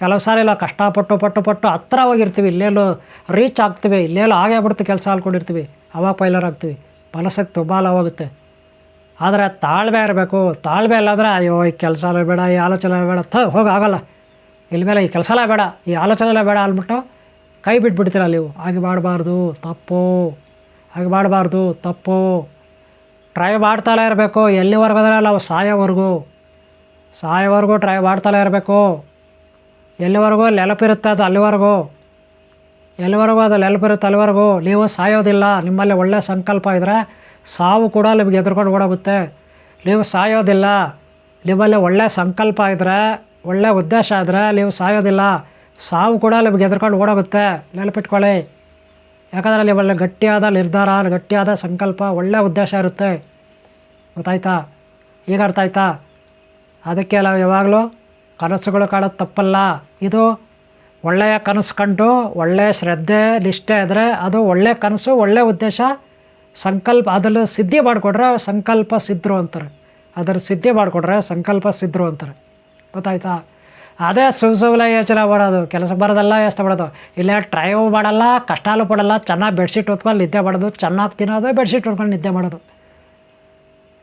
ಕೆಲವು ಸಾರಿ ಇಲ್ಲ ಕಷ್ಟಪಟ್ಟು ಪಟ್ಟು ಪಟ್ಟು ಹತ್ರ ಹೋಗಿರ್ತೀವಿ ಇಲ್ಲೆಲ್ಲೋ ರೀಚ್ ಆಗ್ತೀವಿ. ಇಲ್ಲೆಲ್ಲೋ ಆಗೇ ಬಿಡ್ತು ಕೆಲಸ ಹಾಕ್ಕೊಂಡಿರ್ತೀವಿ ಅವಾಗ ಪೈಲರ್ ಆಗ್ತೀವಿ. ಫಲಸಕ್ಕೆ ತುಂಬ ಹೋಗುತ್ತೆ ಆದರೆ ತಾಳ್ಮೆ ಇರಬೇಕು. ತಾಳ್ಮೆ ಇಲ್ಲಾಂದ್ರೆ, ಅಯ್ಯೋ, ಈ ಕೆಲಸ ಬೇಡ, ಈ ಆಲೋಚನೆ ಬೇಡ. ಥ ಹೋಗಾಗಲ್ಲ ಇಲ್ಲಿ ಮೇಲೆ ಈ ಕೆಲಸನೇ ಬೇಡ, ಈ ಆಲೋಚನೆ ಬೇಡ ಅಂದ್ಬಿಟ್ಟು ಕೈ ಬಿಟ್ಬಿಡ್ತೀರ ನೀವು. ಹಾಗೆ ಮಾಡಬಾರ್ದು, ತಪ್ಪು. ಹಾಗೆ ಮಾಡಬಾರ್ದು, ತಪ್ಪು. ಟ್ರೈ ಮಾಡ್ತಾಲೇ ಇರಬೇಕು. ಎಲ್ಲಿವರೆಗೂ ಅಂದರೆ ನಾವು ಸಾಯೋವರೆಗೂ. ಸಾಯೋವರೆಗೂ ಟ್ರೈ ಮಾಡ್ತಾಲೇ ಇರಬೇಕು. ಎಲ್ಲಿವರೆಗೂ ನೆಲಪಿರುತ್ತೆ ಅದು ಅಲ್ಲಿವರೆಗೂ. ಎಲ್ಲಿವರೆಗೂ ಅದು ನೆನಪಿರುತ್ತೆ ಅಲ್ಲಿವರೆಗೂ. ನೀವು ಸಾಯೋದಿಲ್ಲ. ನಿಮ್ಮಲ್ಲಿ ಒಳ್ಳೆಯ ಸಂಕಲ್ಪ ಇದ್ದರೆ ಸಾವು ಕೂಡ ನಿಮಗೆ ಎದುರ್ಕೊಂಡು ಓಡೋಗುತ್ತೆ. ನೀವು ಸಾಯೋದಿಲ್ಲ. ನಿಮ್ಮಲ್ಲಿ ಒಳ್ಳೆಯ ಸಂಕಲ್ಪ ಇದ್ದರೆ ಒಳ್ಳೆಯ ಉದ್ದೇಶ ಆದರೆ ನೀವು ಸಾಯೋದಿಲ್ಲ. ಸಾವು ಕೂಡ ನಿಮಗೆ ಎದುರ್ಕೊಂಡು ಓಡೋಗುತ್ತೆ. ನೆನಪಿಟ್ಕೊಳ್ಳಿ. ಯಾಕಂದರೆ ನಿಮ್ಮಲ್ಲಿ ಗಟ್ಟಿಯಾದ ನಿರ್ಧಾರ, ಗಟ್ಟಿಯಾದ ಸಂಕಲ್ಪ ಒಳ್ಳೆಯ ಉದ್ದೇಶ ಇರುತ್ತೆ. ಗೊತ್ತಾಯ್ತಾ? ಈಗ ಅರ್ಥ ಆಯ್ತಾ? ಅದಕ್ಕೆ ನಾವು ಯಾವಾಗಲೂ ಕನಸುಗಳು ಕಾಣೋದು ತಪ್ಪಲ್ಲ. ಇದು ಒಳ್ಳೆಯ ಕನಸು ಕಂಡು ಒಳ್ಳೆಯ ಶ್ರದ್ಧೆ, ನಿಷ್ಠೆ ಆದರೆ ಅದು ಒಳ್ಳೆಯ ಕನಸು ಒಳ್ಳೆಯ ಉದ್ದೇಶ. ಸಂಕಲ್ಪ ಅದನ್ನು ಸಿದ್ಧಿ ಮಾಡಿಕೊಟ್ರೆ ಸಂಕಲ್ಪ ಸಿದ್ಧರು ಅಂತಾರೆ. ಅದರ ಸಿದ್ಧಿ ಮಾಡಿಕೊಟ್ರೆ ಸಂಕಲ್ಪ ಸಿದ್ಧರು ಅಂತಾರೆ. ಗೊತ್ತಾಯ್ತಾ? ಅದೇ ಸುಸುಲ ಯೋಚನೆ ಮಾಡೋದು. ಕೆಲಸ ಬರೋದಲ್ಲ ಯೋಚನೆ ಮಾಡೋದು. ಇಲ್ಲೇ ಟ್ರೈವ್ ಮಾಡಲ್ಲ ಕಷ್ಟಾಲು ಪಡಲ್ಲ, ಚೆನ್ನಾಗಿ ಬೆಡ್ಶೀಟ್ ಹೊತ್ಕೊಂಡು ನಿದ್ದೆ ಮಾಡೋದು, ಚೆನ್ನಾಗಿ ತಿನ್ನೋದು ಬೆಡ್ಶೀಟ್ ಹೊತ್ಕೊಂಡು ನಿದ್ದೆ ಮಾಡೋದು.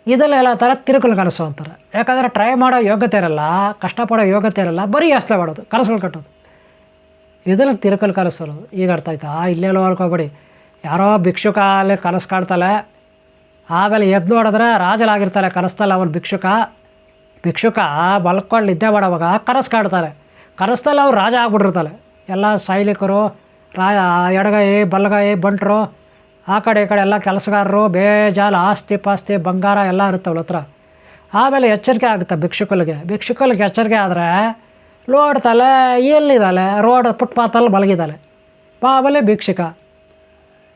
ಇದಲ್ಲೆಲ್ಲ ಥರ ತಿರುಕಲು ಕನಸು ಅಂತಾರೆ. ಯಾಕಂದರೆ ಟ್ರೈ ಮಾಡೋ ಯೋಗ್ಯತೆ ಇರಲ್ಲ, ಕಷ್ಟಪಡೋ ಯೋಗ್ಯತೆ ಇರಲ್ಲ, ಬರೀ ಯೋಚನೆ ಮಾಡೋದು, ಕನಸುಗಳು ಕಟ್ಟೋದು. ಇದೆಲ್ಲ ತಿರುಕಲು ಕನಸು ಅನ್ನೋದು. ಈಗ ಅರ್ಥ ಆಯ್ತಾ? ಇಲ್ಲೇ ಹೊರ್ಕೋಬೇಡಿ ಯಾರೋ ಭಿಕ್ಷುಕ ಅಲ್ಲಿ ಕನಸು ಕಾಡ್ತಾಳೆ ಆಮೇಲೆ ಎದ್ದು ನೋಡಿದ್ರೆ ರಾಜಲಾಗಿರ್ತಾಳೆ ಕನಸ್ತಲ್ಲ ಅವನು ಭಿಕ್ಷುಕ. ಭಿಕ್ಷುಕ ಮಲ್ಕೊಂಡು ನಿದ್ದೆ ಮಾಡೋವಾಗ ಕನಸು ಕಾಡ್ತಾರೆ ಕನಸ್ತಲ್ಲ ಅವ್ರು ರಾಜ ಆಗ್ಬಿಟ್ಟಿರ್ತಾಳೆ. ಎಲ್ಲ ಸೈನಿಕರು, ರಾ ಎಡಗೈ, ಬಲಗೈ, ಬಂಟರು ಆ ಕಡೆ ಈ ಕಡೆ ಎಲ್ಲ ಕೆಲಸಗಾರರು ಬೇಜಾಲ, ಆಸ್ತಿ ಪಾಸ್ತಿ, ಬಂಗಾರ ಎಲ್ಲ ಇರುತ್ತೆ ಅವ್ಳ ಹತ್ರ. ಆಮೇಲೆ ಎಚ್ಚರಿಕೆ ಆಗುತ್ತೆ ಭಿಕ್ಷುಕಲಿಗೆ ಭಿಕ್ಷುಕಲಿಗೆ ಎಚ್ಚರಿಕೆ ಆದರೆ ತಲೆ ಎಲ್ಲಿದ್ದಾಳೆ? ರೋಡ್ ಫುಟ್ಪಾತಲ್ಲಿ ಮಲಗಿದ್ದಾಳೆ. ಆಮೇಲೆ ಭಿಕ್ಷುಕ.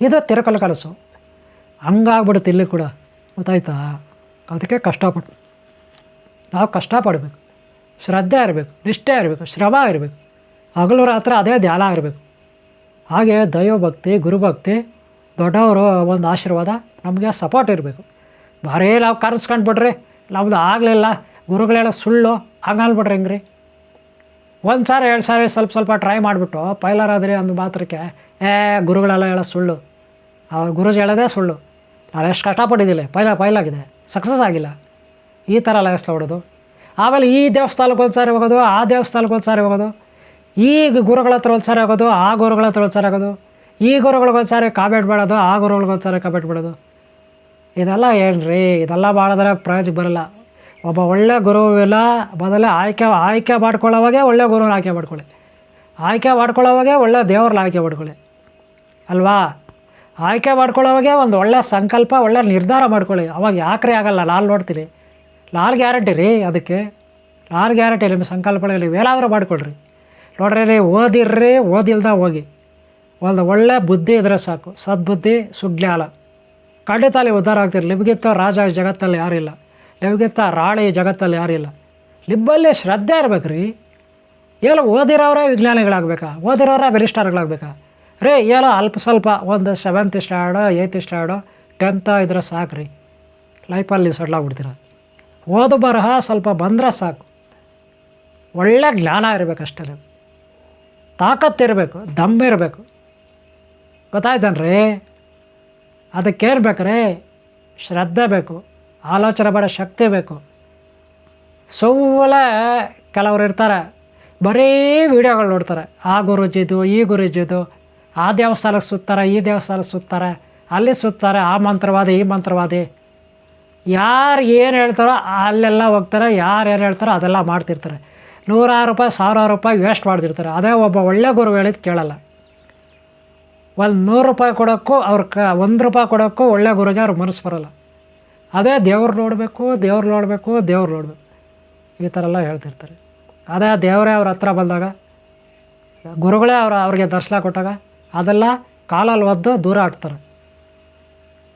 ಇದು ತಿರುಕಲ್ ಕಲಸು ಹಂಗಾಗ್ಬಿಡುತ್ತೆ ಇಲ್ಲಿ ಕೂಡ. ಗೊತ್ತಾಯ್ತಾ? ಅದಕ್ಕೆ ಕಷ್ಟಪಟ್ಟು ನಾವು ಕಷ್ಟಪಡಬೇಕು. ಶ್ರದ್ಧೆ ಇರಬೇಕು, ನಿಷ್ಠೆ ಇರಬೇಕು, ಶ್ರಮ ಇರಬೇಕು. ಹಗಲು ರಾತ್ರಿ ಅದೇ ಧ್ಯಾನ ಇರಬೇಕು. ಹಾಗೆ ದೈವಭಕ್ತಿ, ಗುರುಭಕ್ತಿ ದೊಡ್ಡವರು ಒಂದು ಆಶೀರ್ವಾದ, ನಮಗೆ ಸಪೋರ್ಟ್ ಇರಬೇಕು. ಬರೀ ನಾವು ಕರೆಸ್ಕೊಂಡ್ಬಿಟ್ರಿ ನಮ್ದು ಆಗಲಿಲ್ಲ, ಗುರುಗಳೆಲ್ಲ ಸುಳ್ಳು ಹಂಗಲ್ಬಿಟ್ರಿ ಹೆಂಗ್ರಿ? ಒಂದು ಸಾರಿ, ಎರಡು ಸಾರಿ ಸ್ವಲ್ಪ ಸ್ವಲ್ಪ ಟ್ರೈ ಮಾಡಿಬಿಟ್ಟು ಪೈಲರ್ ಆದರೆ ಅಂದ ಮಾತ್ರಕ್ಕೆ, ಏ, ಗುರುಗಳೆಲ್ಲ ಹೇಳೋ ಸುಳ್ಳು. ಅವ್ರ ಗುರುಜಿ ಹೇಳೋದೇ ಸುಳ್ಳು. ನಾನು ಎಷ್ಟು ಕಷ್ಟಪಟ್ಟಿದ್ದಿಲ್ಲ ಪೈಲ ಪೈಲಾಗಿದೆ ಸಕ್ಸಸ್ ಆಗಿಲ್ಲ. ಈ ಥರ ಎಸ್ಲ ಹೊಡೋದು ಆಮೇಲೆ ಈ ದೇವಸ್ಥಾನಕ್ಕೆ ಒಂದು ಸಾರಿ ಹೋಗೋದು, ಆ ದೇವಸ್ಥಾನಕ್ಕೆ ಒಂದು ಸಾರಿ ಹೋಗೋದು. ಈ ಗುರುಗಳ ಹತ್ರ ಒಂದು ಸಾರಿ ಹೋಗೋದು, ಆ ಗುರುಗಳ ಹತ್ರ ಒಂದು ಸಾರಿ ಹೋಗೋದು. ಈ ಗುರುಗಳಿಗೊಂದ್ಸಾರಿ ಕಾಮೆಂಟ್ ಮಾಡೋದು ಆ ಗುರುಗಳಿಗೊಂದ್ಸಾರಿ ಕಾಮೆಂಟ್ ಮಾಡೋದು ಇದೆಲ್ಲ ಏನ್ರಿ? ಇದೆಲ್ಲ ಮಾಡಿದ್ರೆ ಪ್ರಯೋಜನ ಬರಲ್ಲ. ಒಬ್ಬ ಒಳ್ಳೆ ಗುರು ಇಲ್ಲ ಮೊದಲೇ ಆಯ್ಕೆ ಆಯ್ಕೆ ಮಾಡ್ಕೊಳ್ಳೋವಾಗೆ ಒಳ್ಳೆ ಗುರುನ ಆಯ್ಕೆ ಮಾಡ್ಕೊಳ್ಳಿ. ಆಯ್ಕೆ ಮಾಡ್ಕೊಳ್ಳೋವಾಗೆ ಒಳ್ಳೆ ದೇವ್ರನ್ನ ಆಯ್ಕೆ ಮಾಡ್ಕೊಳ್ಳಿ. ಅಲ್ವಾ? ಆಯ್ಕೆ ಮಾಡ್ಕೊಳ್ಳೋವಾಗೆ ಒಂದು ಒಳ್ಳೆ ಸಂಕಲ್ಪ, ಒಳ್ಳೆ ನಿರ್ಧಾರ ಮಾಡ್ಕೊಳ್ಳಿ. ಅವಾಗ ಯಾಕ್ರಿ ಆಗಲ್ಲ? ಲಾಲ್ ನೋಡ್ತೀರಿ. ಲಾಲ್ ಗ್ಯಾರಂಟಿ ರೀ ಅದಕ್ಕೆ. ಲಾಲ್ ಗ್ಯಾರಂಟಿ, ನಿಮ್ಮ ಸಂಕಲ್ಪಗಳಲ್ಲಿ ಏನಾದರೂ ಮಾಡ್ಕೊಳ್ರಿ ನೋಡ್ರಿ ರೀ ಓದಿರ್ರಿ, ಓದಿಲ್ದ ಹೋಗಿ. ಒಂದು ಒಳ್ಳೆ ಬುದ್ಧಿ ಇದ್ರೆ ಸಾಕು. ಸದ್ಬುದ್ಧಿ, ಸುಜ್ಞಾನ. ಖಂಡಿತ ಅಲ್ಲಿ ಉದ್ಧಾರ ಆಗ್ತೀರಿ ನಿಮಗಿಂತ ರಾಜ ಜಗತ್ತಲ್ಲಿ ಯಾರಿಲ್ಲ ನಿಮಗಿಂತ ರಾಣಿ ಜಗತ್ತಲ್ಲಿ ಯಾರಿಲ್ಲ ನಿಮ್ಮಲ್ಲಿ ಶ್ರದ್ಧೆ ಇರ್ಬೇಕು ರೀ ಎಲ್ಲ ಓದಿರೋರೇ ವಿಜ್ಞಾನಿಗಳಾಗಬೇಕಾ? ಓದಿರೋರೇ ಬೆರಿಸ್ಟಾರ್ಗಳಾಗಬೇಕಾ ರೀ ಏನೋ ಅಲ್ಪ ಸ್ವಲ್ಪ ಒಂದು seventh stand eighth stand tenth ಇದ್ರೆ ಸಾಕು ರೀ ಲೈಫಲ್ಲಿ ನೀವು ಸಡ್ಲಾಗಿ ಆಗ್ಬಿಡ್ತೀರ. ಓದು ಬರಹ ಸ್ವಲ್ಪ ಬಂದರೆ ಸಾಕು. ಒಳ್ಳೆ ಜ್ಞಾನ ಇರಬೇಕಷ್ಟೇ ನೀವು ತಾಕತ್ತಿರಬೇಕು ದಮ್ ಇರಬೇಕು. ಗೊತ್ತಾಯ್ತನ್ರಿ? ಅದಕ್ಕೆ ಬೇಕ್ರಿ ಶ್ರದ್ಧೆ ಬೇಕು, ಆಲೋಚನೆ ಮಾಡೋ ಶಕ್ತಿ ಬೇಕು. ಸುಮ್ಮನೆ ಕೆಲವ್ರು ಇರ್ತಾರೆ, ಬರೀ ವಿಡಿಯೋಗಳು ನೋಡ್ತಾರೆ. ಆ ಗುರುಜಿದು, ಈ ಗುರುಜಿದು, ಆ ದೇವಸ್ಥಾನಕ್ಕೆ ಸುತ್ತಾರೆ, ಈ ದೇವಸ್ಥಾನಕ್ಕೆ ಸುತ್ತಾರೆ, ಅಲ್ಲಿ ಸುತ್ತಾರೆ, ಆ ಮಂತ್ರವಾದಿ, ಈ ಮಂತ್ರವಾದಿ. ಯಾರು ಏನು ಹೇಳ್ತಾರೋ ಅಲ್ಲೆಲ್ಲ ಹೋಗ್ತಾರೆ, ಯಾರು ಏನು ಹೇಳ್ತಾರೋ ಅದೆಲ್ಲ ಮಾಡ್ತಿರ್ತಾರೆ. ನೂರಾರು ರೂಪಾಯಿ, ಸಾವಿರಾರು ರೂಪಾಯಿ ವೇಸ್ಟ್ ಮಾಡ್ತಿರ್ತಾರೆ. ಅದೇ ಒಬ್ಬ ಒಳ್ಳೆ ಗುರು ಹೇಳಿದ್ದು ಕೇಳಲ್ಲ. ಒಂದು ನೂರು ರೂಪಾಯಿ ಕೊಡೋಕ್ಕೂ ಅವ್ರ ಕ ಒಂದು ರೂಪಾಯಿ ಕೊಡೋಕ್ಕೂ ಒಳ್ಳೆ ಗುರುಗೆ ಅವ್ರ ಮನಸ್ಸು ಬರೋಲ್ಲ. ಅದೇ ದೇವ್ರು ನೋಡಬೇಕು ದೇವ್ರು ನೋಡಬೇಕು ದೇವ್ರು ನೋಡಬೇಕು. ಈ ಥರ ಎಲ್ಲ ಹೇಳ್ತಿರ್ತಾರೆ. ಅದೇ ದೇವರೇ ಅವ್ರ ಹತ್ರ ಬಂದಾಗ, ಗುರುಗಳೇ ಅವ್ರು ಅವ್ರಿಗೆ ದರ್ಶನ ಕೊಟ್ಟಾಗ ಅದೆಲ್ಲ ಕಾಲಲ್ಲಿ ಒದ್ದು ದೂರ ಆಡ್ತಾರೆ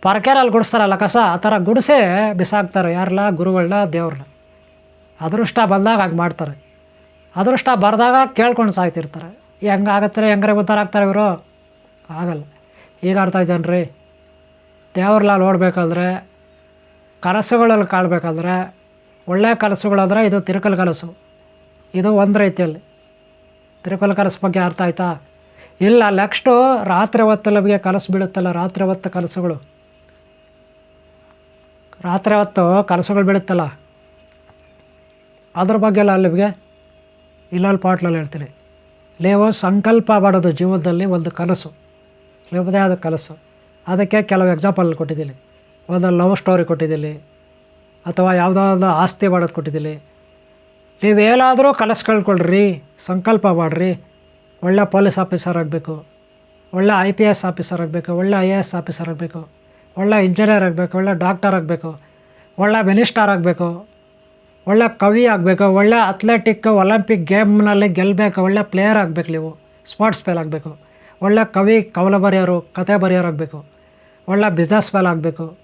ಪರಕೆರಲ್ಲಿ ಗುಡಿಸ್ತಾರಲ್ಲ ಕಸ, ಆ ಥರ ಗುಡಿಸೇ ಬಿಸಾಕ್ತಾರೆ ಯಾರಲ್ಲ ಗುರುಗಳನ್ನ ದೇವ್ರನ್ನ ಅದೃಷ್ಟ ಬಂದಾಗ ಹಾಗೆ ಮಾಡ್ತಾರೆ. ಅದೃಷ್ಟ ಬರೆದಾಗ ಕೇಳ್ಕೊಂಡು ಸಾಯ್ತಿರ್ತಾರೆ. ಹೆಂಗೆ ಆಗತ್ತೆ ಹೆಂಗಾರೆ ಉದ್ಧಾರ ಆಗ್ತಾರೆ ಇವರು? ಆಗಲ್ಲ. ಈಗ ಅರ್ಥ ಆಯ್ತೇನ್ರಿ ದೇವ್ರಲ್ಲ ನೋಡಬೇಕಾದ್ರೆ ಕನಸುಗಳಲ್ಲಿ ಕಾಣಬೇಕಾದ್ರೆ, ಒಳ್ಳೆ ಕನಸುಗಳಾದರೆ ಇದು ತಿರುಕಲ್ ಕನಸು. ಇದು ಒಂದು ರೀತಿಯಲ್ಲಿ. ತಿರುಕಲ್ ಕನಸು ಬಗ್ಗೆ ಅರ್ಥ ಆಯ್ತಾ? ಇಲ್ಲ ನೆಕ್ಸ್ಟು ರಾತ್ರಿ ಹೊತ್ತು ನಮಗೆ ಕನಸು ಬೀಳುತ್ತಲ್ಲ, ರಾತ್ರಿ ಹೊತ್ತು ಕನಸುಗಳು? ರಾತ್ರಿ ಹೊತ್ತು ಕನಸುಗಳು ಬೀಳುತ್ತಲ್ಲ? ಅದ್ರ ಬಗ್ಗೆ ಎಲ್ಲ ನಿಮಗೆ ಇಲ್ಲಲ್ಲಿ ಪಾಟ್ಲಲ್ಲಿ ಹೇಳ್ತೀನಿ. ನೀವು ಸಂಕಲ್ಪ ಮಾಡೋದು ಜೀವನದಲ್ಲಿ ಒಂದು ಕನಸು. ನಿಮ್ಮದೇ ಆದ ಕಲಸು. ಅದಕ್ಕೆ ಕೆಲವು ಎಕ್ಸಾಂಪಲ್ ಕೊಟ್ಟಿದ್ದೀನಿ. ಒಂದು ಲವ್ ಸ್ಟೋರಿ ಕೊಟ್ಟಿದ್ದೀನಿ. ಅಥವಾ ಯಾವುದೋ ಒಂದು ಆಸ್ತಿ ಮಾಡೋದು ಕೊಟ್ಟಿದ್ದೀನಿ. ನೀವೇನಾದರೂ ಕನಸು ಕಳ್ಕೊಳ್ರಿ, ಸಂಕಲ್ಪ ಮಾಡಿರಿ. ಒಳ್ಳೆ ಪೊಲೀಸ್ ಆಫೀಸರ್ ಆಗಬೇಕು. ಒಳ್ಳೆ ಐ ಪಿ ಎಸ್ ಆಫೀಸರ್ ಆಗಬೇಕು. ಒಳ್ಳೆ ಐ ಎ ಎಸ್ ಆಫೀಸರ್ ಆಗಬೇಕು. ಒಳ್ಳೆ ಇಂಜಿನಿಯರ್ ಆಗಬೇಕು. ಒಳ್ಳೆ ಡಾಕ್ಟರ್ ಆಗಬೇಕು. ಒಳ್ಳೆ ಮಿನಿಸ್ಟರ್ ಆಗಬೇಕು. ಒಳ್ಳೆ ಕವಿ ಆಗಬೇಕು. ಒಳ್ಳೆ ಅಥ್ಲೆಟಿಕ್ ಒಲಿಂಪಿಕ್ ಗೇಮ್ನಲ್ಲಿ ಗೆಲ್ಲಬೇಕು ಒಳ್ಳೆ ಪ್ಲೇಯರ್ ಆಗಬೇಕು ನೀವು. ಸ್ಪೋರ್ಟ್ಸ್ ಪ್ಲೇಯರ್ ಆಗಬೇಕು. ಒಳ್ಳೆ ಕವಿ ಕವಲ ಬರೆಯೋರು ಕತೆ ಬರೆಯೋರು ಆಗಬೇಕು ಒಳ್ಳೆ ಬಿಸ್ನೆಸ್ ಮ್ಯಾನ್ ಆಗಬೇಕು.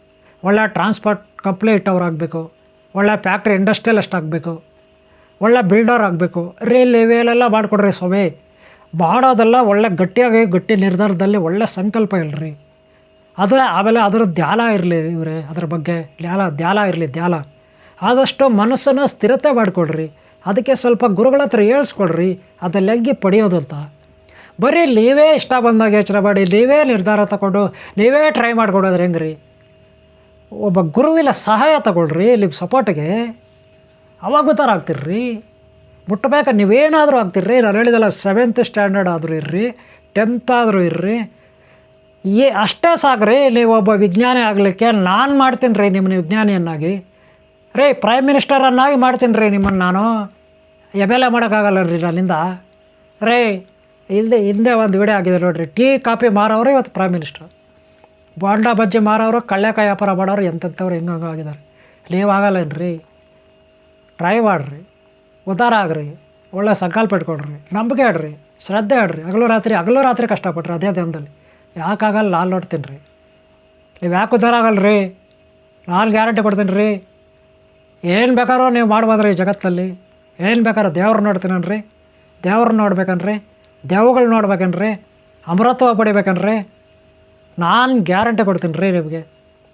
ಒಳ್ಳೆ ಟ್ರಾನ್ಸ್ಪೋರ್ಟ್ ಕಂಪ್ನಿ ಇಟ್ಟವ್ರು ಆಗಬೇಕು. ಒಳ್ಳೆ ಫ್ಯಾಕ್ಟ್ರಿ ಇಂಡಸ್ಟ್ರಿಯಲಿಸ್ಟ್ ಆಗಬೇಕು. ಒಳ್ಳೆ ಬಿಲ್ಡರ್ ಆಗಬೇಕು. ರೀ ಇವೆಲ್ಲ ಮಾಡಿಕೊಡ್ರಿ ಸ್ವಾಮಿ. ಮಾಡೋದೆಲ್ಲ ಒಳ್ಳೆ ಗಟ್ಟಿಯಾಗಿ ಗಟ್ಟಿ ನಿರ್ಧಾರದಲ್ಲಿ ಒಳ್ಳೆ ಸಂಕಲ್ಪ ಇಲ್ಲರಿ ಅದು ಆಮೇಲೆ ಅದರ ಧ್ಯಾನ ಇರಲಿ ಇವರೇ, ಅದ್ರ ಬಗ್ಗೆ. ಧ್ಯಾನ ಧ್ಯಾನ ಇರಲಿ, ಧ್ಯಾನ. ಆದಷ್ಟು ಮನಸ್ಸನ್ನು ಸ್ಥಿರತೆ ಮಾಡಿಕೊಡ್ರಿ. ಅದಕ್ಕೆ ಸ್ವಲ್ಪ ಗುರುಗಳ ಹತ್ರ ಹೇಳ್ಸ್ಕೊಡ್ರಿ. ಅದೆಲ್ಲ ಹೆಂಗೆ ಪಡೆಯೋದಂತ. ಬರೀ ನೀವೇ ಇಷ್ಟ ಬಂದಾಗ ಯೋಚನೆ ಮಾಡಿ, ನೀವೇ ನಿರ್ಧಾರ ತಗೊಂಡು, ನೀವೇ ಟ್ರೈ ಮಾಡ್ಕೊಡೋದ್ರೆ ಹೆಂಗೆ ರೀ ಒಬ್ಬ ಗುರುವಿನ ಸಹಾಯ ತಗೊಳ್ರಿ, ನಿಮ್ಮ ಸಪೋರ್ಟಿಗೆ. ಅವಾಗ ಥರ ಆಗ್ತಿರ್ರಿ. ಮುಟ್ಟಬೇಕು, ನೀವೇನಾದರೂ ಆಗ್ತಿರ್ರಿ. ನಾನು ಹೇಳಿದಲ್ಲ ಸೆವೆಂತ್ ಸ್ಟ್ಯಾಂಡರ್ಡ್ ಆದರೂ ಇರ್ರಿ ಟೆಂತ್ ಆದರೂ ಇರ್ರಿ. ಏ, ಅಷ್ಟೇ ಸಾಕ್ರಿ, ನೀವು ಒಬ್ಬ ವಿಜ್ಞಾನಿ ಆಗಲಿಕ್ಕೆ ನಾನು ಮಾಡ್ತೀನಿ ರೀ ನಿಮ್ಮನ್ನ ವಿಜ್ಞಾನಿಯನ್ನಾಗಿ. ರೀ ಪ್ರೈಮ್ ಮಿನಿಸ್ಟರನ್ನಾಗಿ ಮಾಡ್ತೀನಿ ರೀ ನಿಮ್ಮನ್ನು ನಾನು. ಎಂ ಎಲ್ ಎ ಮಾಡೋಕ್ಕಾಗಲ್ಲ ರೀ ನನ್ನಿಂದ? ರೇ ಇಲ್ಲದೆ ಹಿಂದೆ ಒಂದು ವಿಡಿಯೋ ಆಗಿದೆ ನೋಡಿರಿ. ಟೀ, ಕಾಫಿ ಮಾರೋರು ಇವತ್ತು ಪ್ರೈಮ್ ಮಿನಿಸ್ಟರ್ ಬಾಂಡಾ ಬಜ್ಜಿ ಮಾರೋರು ಕಳ್ಳೆಕಾಯಿ ವ್ಯಾಪಾರ ಮಾಡೋರು ಎಂಥವ್ರು ಹೆಂಗೆ ಆಗಿದ್ದಾರೆ. ನೀವು ಆಗಲ್ಲೇನ್ರಿ? ಟ್ರೈ ಮಾಡಿರಿ. ಉದ್ಧಾರ ಆಗ್ರಿ. ಒಳ್ಳೆ ಸಂಕಲ್ಪ ಇಟ್ಕೊಳ್ರಿ. ನಂಬಿಕೆ ಆಡ್ರಿ. ಶ್ರದ್ಧೆ ಆಡ್ರಿ. ಹಗಲು ರಾತ್ರಿ ಹಗಲು ರಾತ್ರಿ ಕಷ್ಟಪಟ್ರಿ ಅದೇ ದಿನದಲ್ಲಿ ಯಾಕಾಗಲ್ಲ ನಾನು ನೋಡ್ತೀನಿ ರೀ ನೀವು ಯಾಕೆ ಉದ್ಧಾರ ಆಗಲ್ಲ ರೀ ನಾನು ಗ್ಯಾರಂಟಿ ಕೊಡ್ತೀನಿ ರೀ ಏನು ಬೇಕಾದ್ರೂ ನೀವು ಮಾಡ್ಬೋದ್ರಿ ಈ ಜಗತ್ತಲ್ಲಿ. ಏನು ಬೇಕಾದ್ರೂ ದೇವ್ರು ನೋಡ್ತೀನನ್ರಿ. ದೇವ್ರನ್ನ ನೋಡ್ಬೇಕನ್ರಿ. ದೇವುಗಳು ನೋಡ್ಬೇಕನ್ರಿ, ಅಮೃತವ ಪಡಿಬೇಕನ್ರಿ, ನಾನು ಗ್ಯಾರಂಟಿ ಕೊಡ್ತೀನಿ ರೀ ನಿಮಗೆ.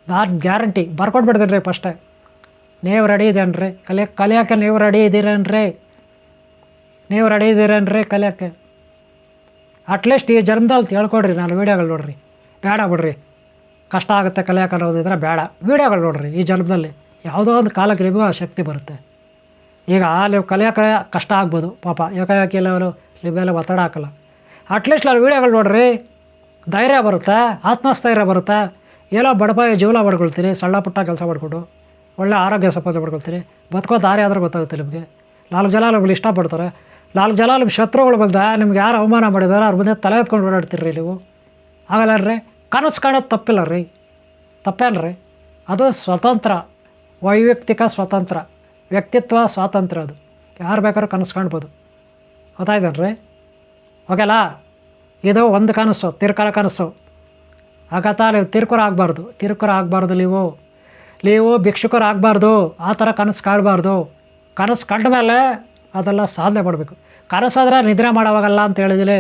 ನಾನು ಗ್ಯಾರಂಟಿ ಬರ್ಕೊಂಡು ಬಿಡ್ತೀನಿ ರೀ ಫಸ್ಟೇ ನೀವು ರೆಡಿ ಇದೇನ್ರಿ ಕಲಿಯ ಕಲಿಯೋಕ್ಕೆ ನೀವು ರೆಡಿ ಇದ್ದೀರೇನ್ರಿ ನೀವು ರೆಡಿ ಇದ್ದೀರೇನ್ರಿ ಕಲಿಯೋಕ್ಕೆ? ಅಟ್ಲೀಸ್ಟ್ ಈ ಜನ್ಮದಲ್ಲಿ ತಿಳ್ಕೊಡ್ರಿ ನಾನು ವೀಡಿಯೋಗಳು ನೋಡ್ರಿ. ಬೇಡ ಬಿಡ್ರಿ. ಕಷ್ಟ ಆಗುತ್ತೆ ಕಲಿಯೋಕೆ ಅನ್ನೋದಿದ್ರೆ ಬೇಡ. ವೀಡಿಯೋಗಳು ನೋಡ್ರಿ ಈ ಜನ್ಮದಲ್ಲಿ. ಯಾವುದೋ ಒಂದು ಕಾಲಕ್ಕೆ ನಿಮಗೂ ಆ ಶಕ್ತಿ ಬರುತ್ತೆ. ಈಗ ನೀವು ಕಲಿಯೋಕೆ ಕಷ್ಟ ಆಗ್ಬೋದು, ಪಾಪ. ಯಾಕೆ ಅವರು? ನಿಮ್ಮ ಮೇಲೆ ಒತ್ತಡ ಹಾಕಲ್ಲ. ಅಟ್ಲೀಸ್ಟ್ ಅಲ್ಲಿ ವೀಡಿಯೋಗಳು ನೋಡ್ರಿ, ಧೈರ್ಯ ಬರುತ್ತಾ, ಆತ್ಮಸ್ಥೈರ್ಯ ಬರುತ್ತಾ, ಏನೋ ಬಡಪಾಯ ಜೀವನ ಮಾಡ್ಕೊಳ್ತೀನಿ ಸಣ್ಣ ಪುಟ್ಟ ಕೆಲಸ ಮಾಡಿಕೊಂಡು, ಒಳ್ಳೆ ಆರೋಗ್ಯ ಸಂಪಾದನೆ ಮಾಡ್ಕೊಳ್ತೀನಿ ಬದುಕೋ ದಾರಿ ಆದರೂ ಗೊತ್ತಾಗುತ್ತೆ ನಿಮಗೆ. ನಾಲ್ಕು ಜನ ನಿಮ್ಗೆ ಇಷ್ಟಪಡ್ತಾರೆ ನಾಲ್ಕು ಜನ ನಿಮ್ಮ ಶತ್ರುಗಳು ಬಂದ, ನಿಮ್ಗೆ ಯಾರು ಅವಮಾನ ಮಾಡಿದಾರೆ ಅವ್ರ ಮುಂದೆ ತಲೆ ಎತ್ಕೊಂಡು ಓಡಾಡ್ತೀರಿ ನೀವು. ಆಗಲ್ಲ ರೀ ಕನಸು ಕಾಣೋದು ತಪ್ಪಿಲ್ಲ ರೀ. ತಪ್ಪೇನು ರೀ ಅದು ಸ್ವತಂತ್ರ, ವೈಯಕ್ತಿಕ ಸ್ವತಂತ್ರ, ವ್ಯಕ್ತಿತ್ವ ಸ್ವಾತಂತ್ರ್ಯ ಅದು. ಯಾರು ಬೇಕಾದ್ರೂ ಕನಸು ಕಾಣ್ಬೋದು. ಗೊತ್ತಾಯ್ತೇನು ರೀ ಓಕೆಲ್ಲ ಇದು ಒಂದು ಕನಸು, ತಿರ್ಕರ ಕನಸು. ಆಗತ್ತಾ ನೀವು ತಿರ್ಕರ ಆಗಬಾರ್ದು, ತಿರುಕುರ ಆಗಬಾರ್ದು ನೀವು. ನೀವು ಭಿಕ್ಷುಕರು ಆಗಬಾರ್ದು, ಆ ಥರ ಕನಸು ಕಾಡಬಾರ್ದು. ಕನಸು ಕಂಡ ಮೇಲೆ ಅದೆಲ್ಲ ಸಾಧನೆ ಮಾಡಬೇಕು. ಕನಸಾದ್ರೆ ನಿದ್ರೆ ಮಾಡೋವಾಗಲ್ಲ ಅಂತ ಹೇಳಿದಿಲಿ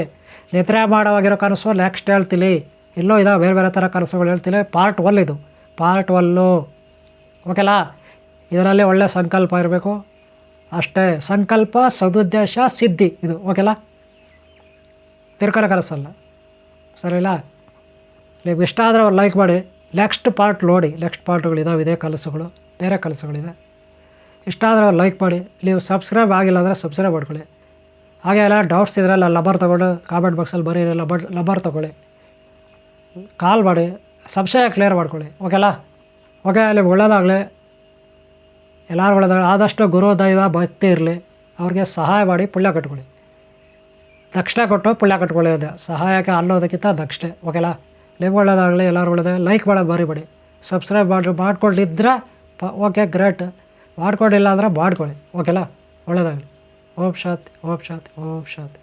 ನಿದ್ರೆ ಮಾಡೋವಾಗಿರೋ ಕನಸು ನೆಕ್ಸ್ಟ್ ಹೇಳ್ತೀನಿ. ಇಲ್ಲೋ ಇದಾವೆ ಬೇರೆ ಬೇರೆ ಥರ ಕನಸುಗಳು ಹೇಳ್ತೀನಿ. ಪಾರ್ಟ್ ಒಲ್ ಇದು. ಪಾರ್ಟ್ ಒಲ್ಲು ಓಕೆಲ್ಲ ಇದರಲ್ಲಿ ಒಳ್ಳೆಯ ಸಂಕಲ್ಪ ಇರಬೇಕು. ಅಷ್ಟೇ ಸಂಕಲ್ಪ, ಸದುದ್ದೇಶ, ಸಿದ್ಧಿ. ಇದು ಓಕೆಲ್ಲ ತಿರ್ಕರ ಕಲಿಸಲ್ಲ ಸರಿಲ್ಲ ನೀವು ಇಷ್ಟ ಆದರೆ ಅವ್ರು ಲೈಕ್ ಮಾಡಿ. ನೆಕ್ಸ್ಟ್ ಪಾರ್ಟ್ ನೋಡಿ. ನೆಕ್ಸ್ಟ್ ಪಾರ್ಟ್ಗಳಿದಾವೆ ಇದೇ ಕಲಸುಗಳು. ಬೇರೆ ಕಲಸುಗಳಿದೆ. ಇಷ್ಟ ಆದರೆ ಅವ್ರು ಲೈಕ್ ಮಾಡಿ. ನೀವು ಸಬ್ಸ್ಕ್ರೈಬ್ ಆಗಿಲ್ಲ ಅಂದರೆ ಸಬ್ಸ್ಕ್ರೈಬ್ ಮಾಡ್ಕೊಳ್ಳಿ. ಹಾಗೆ ಎಲ್ಲ ಡೌಟ್ಸ್ ಇದ್ರಲ್ಲ ಲಬರ್ ತೊಗೊಂಡು ಕಾಮೆಂಟ್ ಬಾಕ್ಸಲ್ಲಿ ಬರೀ ಲಬರ್ ಲಬರ್ ತೊಗೊಳ್ಳಿ. ಕಾಲ್ ಮಾಡಿ. ಸಂಶಯ ಕ್ಲಿಯರ್ ಮಾಡ್ಕೊಳ್ಳಿ. ಓಕೆಲ್ಲ ಓಕೆ ಅಲ್ಲಿ ಒಳ್ಳೇದಾಗಲಿ. ಎಲ್ಲರೂ ಒಳ್ಳೆದಾಗ ಆದಷ್ಟು ಗುರು ದೈವ ಭಕ್ತಿ ಇರಲಿ. ಅವ್ರಿಗೆ ಸಹಾಯ ಮಾಡಿ ಪುಳ್ಯ ಕಟ್ಕೊಳ್ಳಿ. ದಕ್ಷಿಣೆ ಕೊಟ್ಟು ಪುಳ್ಯ ಕಟ್ಕೊಳ್ಳಿ ಅದೇ. ಸಹಾಯಕ್ಕೆ ಅನ್ನೋದಕ್ಕಿಂತ ದಕ್ಷಿಣೆ. ಓಕೆಲ್ಲ ನಿಮ್ಗೆ ಒಳ್ಳೇದಾಗಲಿ ಎಲ್ಲರೂ ಒಳ್ಳೇದೇ ಲೈಕ್ ಮಾಡೋದು ಬರಿಬೇಡಿ ಸಬ್ಸ್ಕ್ರೈಬ್ ಮಾಡಿ ಮಾಡ್ಕೊಂಡಿದ್ರೆ ಪ ಓಕೆ ಗ್ರೇಟ್ ಮಾಡ್ಕೊಂಡಿಲ್ಲ ಅಂದ್ರೆ ಮಾಡ್ಕೊಳ್ಳಿ. ಓಕೆಲ್ಲ ಒಳ್ಳೆಯದಾಗಲಿ ಓಂ ಶಾಂತಿ ಓಂ ಶಾಂತಿ ಓಂ ಶಾಂತಿ.